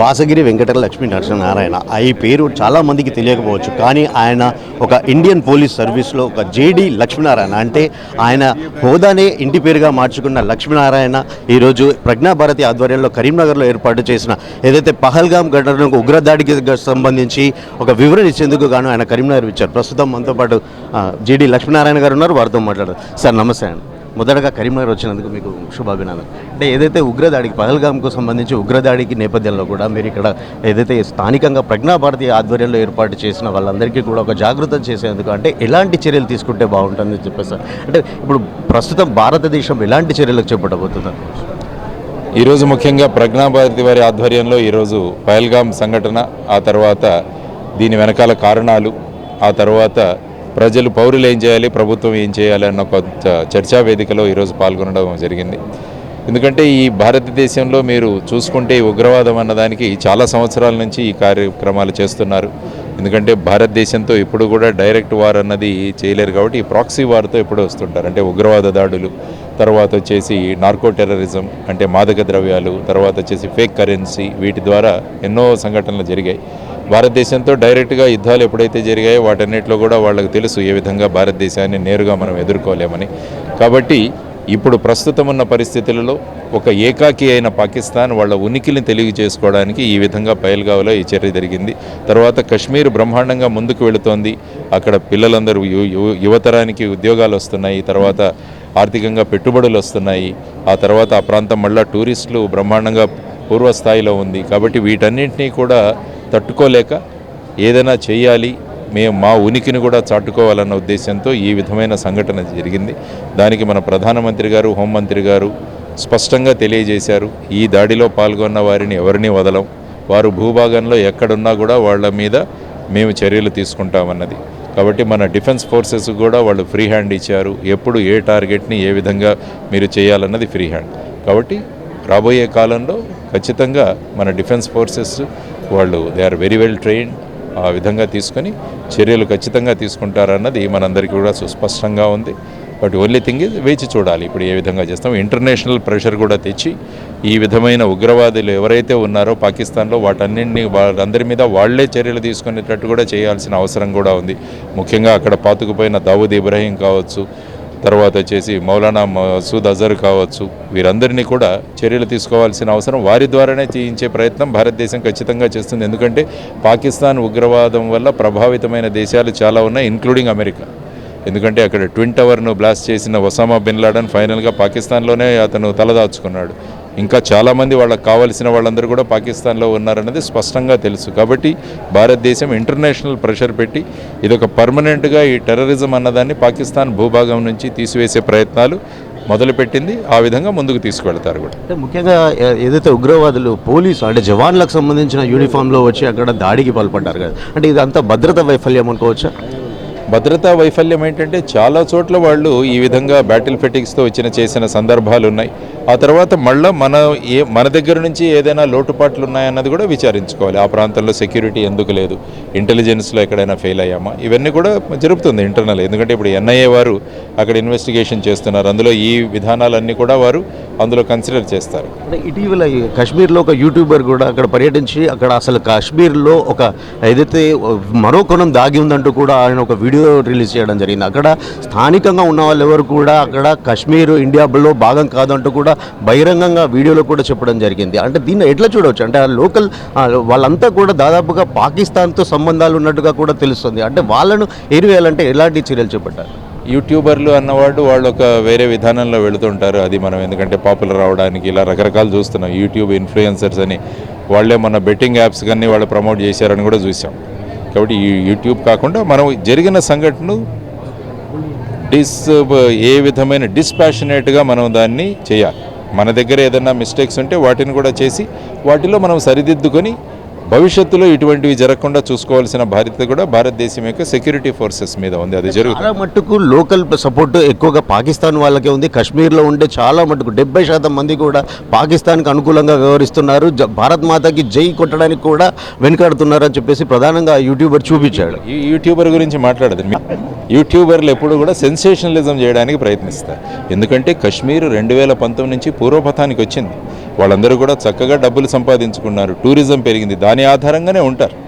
వాసగిరి వెంకట లక్ష్మీ నరసింహనారాయణ. ఈ పేరు చాలా మందికి తెలియకపోవచ్చు కానీ ఆయన ఒక ఇండియన్ పోలీస్ సర్వీస్లో ఒక జేడి లక్ష్మీనారాయణ. అంటే ఆయన హోదానే ఇంటి పేరుగా మార్చుకున్న లక్ష్మీనారాయణ ఈరోజు ప్రజ్ఞాభారతి ఆధ్వర్యంలో కరీంనగర్లో ఏర్పాటు చేసిన ఏదైతే పహల్గాం ఘటనకు ఉగ్రదాడికి సంబంధించి ఒక వివరణ ఇచ్చేందుకు గాను ఆయన కరీంనగర్ ఇచ్చారు ప్రస్తుతం మనతో పాటు జేడి లక్ష్మీనారాయణ గారు ఉన్నారు. వారితో మాట్లాడారు సార్ నమస్తే అండి. మొదటగా కరీంనగర్ వచ్చినందుకు మీకు శుభాభినందనలు. అంటే ఏదైతే ఉగ్రదాడికి పహల్గామ్కు సంబంధించి ఉగ్రదాడికి నేపథ్యంలో కూడా మీరు ఇక్కడ ఏదైతే స్థానికంగా ప్రజ్ఞాభారతి ఆధ్వర్యంలో ఏర్పాటు చేసిన వాళ్ళందరికీ కూడా ఒక జాగృతం చేసేందుకు అంటే ఎలాంటి చర్యలు తీసుకుంటే బాగుంటుందని చెప్పేసి అంటే ఇప్పుడు ప్రస్తుతం భారతదేశం ఎలాంటి చర్యలకు చేపట్టబోతుందని ఈరోజు ముఖ్యంగా ప్రజ్ఞాభారతి వారి ఆధ్వర్యంలో ఈరోజు పహల్గాం సంఘటన ఆ తర్వాత దీని వెనకాల కారణాలు ఆ తర్వాత ప్రజలు పౌరులు ఏం చేయాలి ప్రభుత్వం ఏం చేయాలి అన్న ఒక చర్చా వేదికలో ఈరోజు పాల్గొనడం జరిగింది. ఎందుకంటే ఈ భారతదేశంలో మీరు చూసుకుంటే ఈ ఉగ్రవాదం అన్నదానికి చాలా సంవత్సరాల నుంచి ఈ కార్యక్రమాలు చేస్తున్నారు. ఎందుకంటే భారతదేశంతో ఇప్పుడు కూడా డైరెక్ట్ వార్ అన్నది చేయలేరు కాబట్టి ఈ ప్రాక్సీ వార్తో ఎప్పుడు వస్తుంటారు. అంటే ఉగ్రవాద దాడులు తర్వాత వచ్చేసి నార్కో టెర్రరిజం అంటే మాదక ద్రవ్యాలు తర్వాత వచ్చేసి ఫేక్ కరెన్సీ వీటి ద్వారా ఎన్నో సంఘటనలు జరిగాయి. భారతదేశంతో డైరెక్ట్గా యుద్ధాలు ఎప్పుడైతే జరిగాయో వాటన్నిటిలో కూడా వాళ్ళకి తెలుసు ఏ విధంగా భారతదేశాన్ని నేరుగా మనం ఎదుర్కోలేమని. కాబట్టి ఇప్పుడు ప్రస్తుతం ఉన్న పరిస్థితులలో ఒక ఏకాకి అయిన పాకిస్తాన్ వాళ్ళ ఉనికిని తెలియజేసుకోవడానికి ఈ విధంగా పైల్గావ్లో ఈ చర్య జరిగింది. తర్వాత కశ్మీర్ బ్రహ్మాండంగా ముందుకు వెళుతోంది. అక్కడ పిల్లలందరూ యు- యు- యువతరానికి ఉద్యోగాలు వస్తున్నాయి. తర్వాత ఆర్థికంగా పెట్టుబడులు వస్తున్నాయి. ఆ తర్వాత ఆ ప్రాంతం మళ్ళా టూరిస్టులు బ్రహ్మాండంగా పూర్వస్థాయిలో ఉంది. కాబట్టి వీటన్నింటినీ కూడా తట్టుకోలేక ఏదైనా చేయాలి మేము మా ఉనికిని కూడా చాటుకోవాలన్న ఉద్దేశంతో ఈ విధమైన సంఘటన జరిగింది. దానికి మన ప్రధానమంత్రి గారు హోంమంత్రి గారు స్పష్టంగా తెలియజేశారు. ఈ దాడిలో పాల్గొన్న వారిని ఎవరిని వదలం వారు భూభాగంలో ఎక్కడున్నా కూడా వాళ్ళ మీద మేము చర్యలు తీసుకుంటామన్నది. కాబట్టి మన డిఫెన్స్ ఫోర్సెస్ కూడా వాళ్ళు ఫ్రీ హ్యాండ్ ఇచ్చారు. ఎప్పుడు ఏ టార్గెట్ని ఏ విధంగా మీరు చేయాలన్నది ఫ్రీ హ్యాండ్. కాబట్టి రాబోయే కాలంలో ఖచ్చితంగా మన డిఫెన్స్ ఫోర్సెస్ వాళ్ళు they are very well train ఆ విధంగా తీసుకొని చర్యలు ఖచ్చితంగా తీసుకుంటారన్నది మనందరికీ కూడా సుస్పష్టంగా ఉంది. బట్ ఓన్లీ థింగ్ ఇస్ వేచి చూడాలి. ఇప్పుడు ఏ విధంగా చేస్తాం? ఇంటర్నేషనల్ ప్రెషర్ కూడా తెచ్చి ఈ విధమైన ఉగ్రవాదులు ఎవరైతే ఉన్నారో పాకిస్తాన్లో వాటన్నింటినీ వాళ్ళందరి మీద వాళ్ళే చర్యలు తీసుకునేటట్టు కూడా చేయాల్సిన అవసరం కూడా ఉంది. ముఖ్యంగా అక్కడ పాతుకుపోయిన దావుద్ ఇబ్రాహీం కావచ్చు తర్వాత వచ్చేసి మౌలానా మసూద్ అజర్ కావచ్చు వీరందరినీ కూడా చర్యలు తీసుకోవాల్సిన అవసరం వారి ద్వారానే చేయించే ప్రయత్నం భారతదేశం ఖచ్చితంగా చేస్తుంది. ఎందుకంటే పాకిస్తాన్ ఉగ్రవాదం వల్ల ప్రభావితమైన దేశాలు చాలా ఉన్నాయి ఇన్క్లూడింగ్ అమెరికా. ఎందుకంటే అక్కడ ట్విన్ టవర్ను బ్లాస్ట్ చేసిన ఒసామా బిన్ లాడన్ ఫైనల్గా పాకిస్తాన్లోనే అతను తలదాచుకున్నాడు. ఇంకా చాలామంది వాళ్ళకి కావాల్సిన వాళ్ళందరూ కూడా పాకిస్తాన్లో ఉన్నారన్నది స్పష్టంగా తెలుసు. కాబట్టి భారతదేశం ఇంటర్నేషనల్ ప్రెషర్ పెట్టి ఇదొక పర్మనెంట్గా ఈ టెర్రరిజం అన్నదాన్ని పాకిస్తాన్ భూభాగం నుంచి తీసివేసే ప్రయత్నాలు మొదలుపెట్టింది. ఆ విధంగా ముందుకు తీసుకువెళ్తారు కూడా. అంటే ముఖ్యంగా ఏదైతే ఉగ్రవాదులు పోలీసు అంటే జవాన్లకు సంబంధించిన యూనిఫామ్లో వచ్చి అక్కడ దాడికి పాల్పడ్డారు కదా. అంటే ఇదంతా భద్రతా వైఫల్యం అనుకోవచ్చా? భద్రతా వైఫల్యం ఏంటంటే చాలా చోట్ల వాళ్ళు ఈ విధంగా బ్యాటిల్ ఫెటిక్స్తో వచ్చిన చేసిన సందర్భాలు ఉన్నాయి. ఆ తర్వాత మళ్ళీ మన ఏ మన దగ్గర నుంచి ఏదైనా లోటుపాట్లు ఉన్నాయన్నది కూడా విచారించుకోవాలి. ఆ ప్రాంతంలో సెక్యూరిటీ ఎందుకు లేదు? ఇంటెలిజెన్స్లో ఎక్కడైనా ఫెయిల్ అయ్యామా? ఇవన్నీ కూడా జరుపుతుంది ఇంటర్నల్ ఎందుకంటే ఇప్పుడు ఎన్ఐఏ వారు అక్కడ ఇన్వెస్టిగేషన్ చేస్తున్నారు. అందులో ఈ విధానాలన్నీ కూడా వారు అందులో కన్సిడర్ చేస్తారు. అంటే ఇటీవల కాశ్మీర్లో ఒక యూట్యూబర్ కూడా అక్కడ పర్యటించి అక్కడ అసలు కాశ్మీర్లో ఒక ఏదైతే మరో కొనం దాగి ఉందంటూ కూడా ఆయన ఒక వీడియో రిలీజ్ చేయడం జరిగింది. అక్కడ స్థానికంగా ఉన్న వాళ్ళు ఎవరు కూడా అక్కడ కాశ్మీర్ ఇండియాలో భాగం కాదంటూ కూడా బహిరంగంగా వీడియోలో కూడా చెప్పడం జరిగింది. అంటే దీన్ని ఎట్లా చూడవచ్చు అంటే ఆ లోకల్ వాళ్ళంతా కూడా దాదాపుగా పాకిస్తాన్తో సంబంధాలు ఉన్నట్టుగా కూడా తెలుస్తుంది. అంటే వాళ్ళను ఏరివేయాలంటే ఎలాంటి చర్యలు చేపట్టారు యూట్యూబర్లు అన్నవాడు వాళ్ళు ఒక వేరే విధానంలో వెళుతుంటారు. అది మనం ఎందుకంటే పాపులర్ అవడానికి ఇలా రకరకాలు చూస్తున్నాం. యూట్యూబ్ ఇన్ఫ్లుయెన్సర్స్ అని. వాళ్ళే మన బెట్టింగ్ యాప్స్ కానీ వాళ్ళు ప్రమోట్ చేశారని కూడా చూసాం. కాబట్టి ఈ యూట్యూబ్ కాకుండా మనం జరిగిన సంఘటన డిస్ ఏ విధమైన డిస్పాషనేట్గా మనం దాన్ని చేయాలి. మన దగ్గర ఏదైనా మిస్టేక్స్ ఉంటే వాటిని కూడా చేసి వాటిలో మనం సరిదిద్దుకొని భవిష్యత్తులో ఇటువంటివి జరగకుండా చూసుకోవాల్సిన బాధ్యత కూడా భారతదేశం యొక్క సెక్యూరిటీ ఫోర్సెస్ మీద ఉంది. అది జరుగుతుంది. చాలా మట్టుకు లోకల్ సపోర్ట్ ఎక్కువగా పాకిస్తాన్ వాళ్ళకే ఉంది. కాశ్మీర్లో ఉండే చాలా మట్టుకు డెబ్బై శాతం మంది కూడా పాకిస్తాన్కి అనుకూలంగా వ్యవహరిస్తున్నారు. భారత్ మాతకి జై కొట్టడానికి కూడా వెనుకాడుతున్నారు అని చెప్పేసి ప్రధానంగా యూట్యూబర్ చూపించాడు. ఈ యూట్యూబర్ గురించి మాట్లాడదు. యూట్యూబర్లు ఎప్పుడు కూడా సెన్సేషనలిజం చేయడానికి ప్రయత్నిస్తారు. ఎందుకంటే కశ్మీర్ రెండు వేల పంతొమ్మిది నుంచి పూర్వపథానికి వచ్చింది. వాళ్ళందరూ కూడా చక్కగా డబ్బులు సంపాదించుకున్నారు. టూరిజం పెరిగింది. దాని ఆధారంగానే ఉంటారు.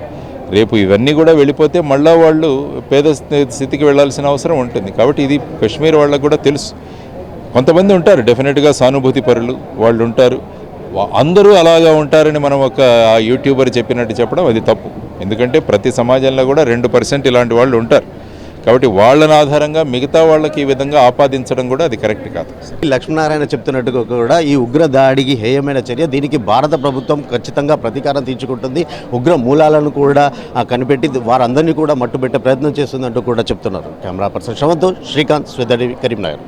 రేపు ఇవన్నీ కూడా వెళ్ళిపోతే మళ్ళా వాళ్ళు పేద స్థి- స్థితికి వెళ్ళాల్సిన అవసరం ఉంటుంది. కాబట్టి ఇది కశ్మీర్ వాళ్ళకు కూడా తెలుసు. కొంతమంది ఉంటారు. డెఫినెట్గా సానుభూతి పరులు వాళ్ళు ఉంటారు. అందరూ అలాగా ఉంటారని మనం ఒక యూట్యూబర్ చెప్పినట్టు చెప్పడం అది తప్పు. ఎందుకంటే ప్రతి సమాజంలో కూడా రెండు పర్సెంట్ ఇలాంటి వాళ్ళు ఉంటారు. కాబట్టి వాళ్ళని ఆధారంగా మిగతా వాళ్ళకి ఈ విధంగా ఆపాదించడం కూడా అది కరెక్ట్ కాదు. లక్ష్మీనారాయణ చెప్తున్నట్టుగా కూడా ఈ ఉగ్ర దాడికి హేయమైన చర్య దీనికి భారత ప్రభుత్వం ఖచ్చితంగా ప్రతీకారం తీర్చుకుంటుంది. ఉగ్ర మూలాలను కూడా కనిపెట్టి వారందరినీ కూడా మట్టుబెట్టే ప్రయత్నం చేస్తుందంటూ కూడా చెప్తున్నారు. Camera person Shravanth Srikanth Sridhari Karimnagar.